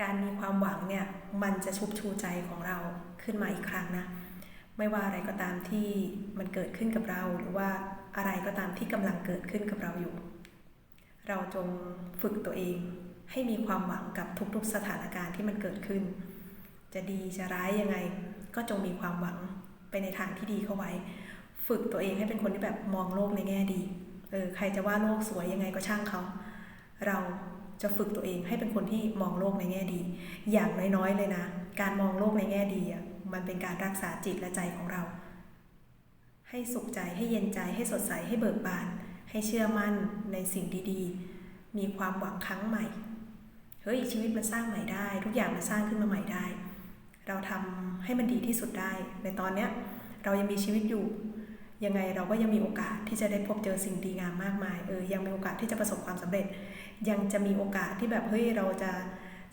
การมีความหวังเนี่ยมันจะชุบชูใจของเราขึ้นมาอีกครั้งนะ ไม่ว่าอะไรก็ตามที่มันเกิดขึ้นกับเรา หรือว่าอะไรก็ตามที่กำลังเกิดขึ้นกับเราอยู่ เราจงฝึกตัวเองให้มีความหวังกับทุกๆสถานการณ์ที่มันเกิดขึ้น จะดีจะร้ายยังไง ก็จงมีความหวังไปในทางที่ดีเข้าไว้ ฝึกตัวเองให้เป็นคนที่แบบมองโลกในแง่ดีเออใครจะว่าโลกสวยยังไงก็ช่างเขา เรา จะฝึกตัวเองให้เป็นคนที่มองโลกในแง่ดี อย่างน้อยๆเลยนะ การมองโลกในแง่ดีอะมันเป็นการรักษาจิตและใจของเรา ให้สุขใจให้เย็นใจให้สดใสให้เบิกบาน ให้เชื่อมั่นในสิ่งดีๆ มีความหวังครั้งใหม่เฮ้ยชีวิตมันสร้างใหม่ได้ ทุกอย่างมันสร้างขึ้นมาใหม่ได้ เราทำให้มันดีที่สุดได้ ในตอนเนี้ยเรายังมีชีวิตอยู่ ยังไงเราก็ยังมีโอกาสที่จะได้พบเจอสิ่งดีงามมากมายเออยังมีโอกาสที่จะประสบความสำเร็จ ยังจะมีโอกาสที่แบบเฮ้ยเราจะ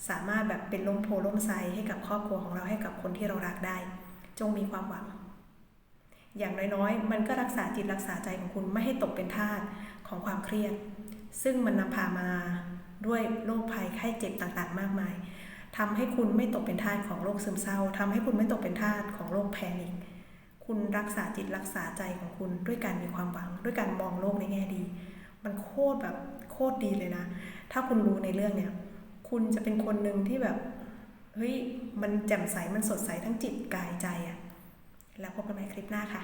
สามารถแบบเป็นล่มโพล่มไทรให้กับครอบครัวของเราให้กับคนที่เรารักได้ จงมีความหวัง อย่างน้อยๆ มันก็รักษาจิตรักษาใจของคุณไม่ให้ตกเป็นทาสของความเครียด ซึ่งมันนำพามาด้วยโรคภัยไข้เจ็บต่างๆ มากมายทำให้คุณไม่ตกเป็นทาสของโรคซึมเศร้าทำให้คุณไม่ตกเป็นทาสของโรคแพนิค คุณรักษาจิตรักษาใจของคุณด้วยการมีความหวัง ด้วยการมองโลกในแง่ดี มันโคตรแบบโคตรดีเลยนะ ถ้าคุณรู้ในเรื่องเนี้ยคุณจะเป็นคนหนึ่งที่แบบ เฮ้ย มันแจ่มใส มันสดใสทั้งจิตกายใจอะแล้วพบกันใหม่คลิปหน้าค่ะ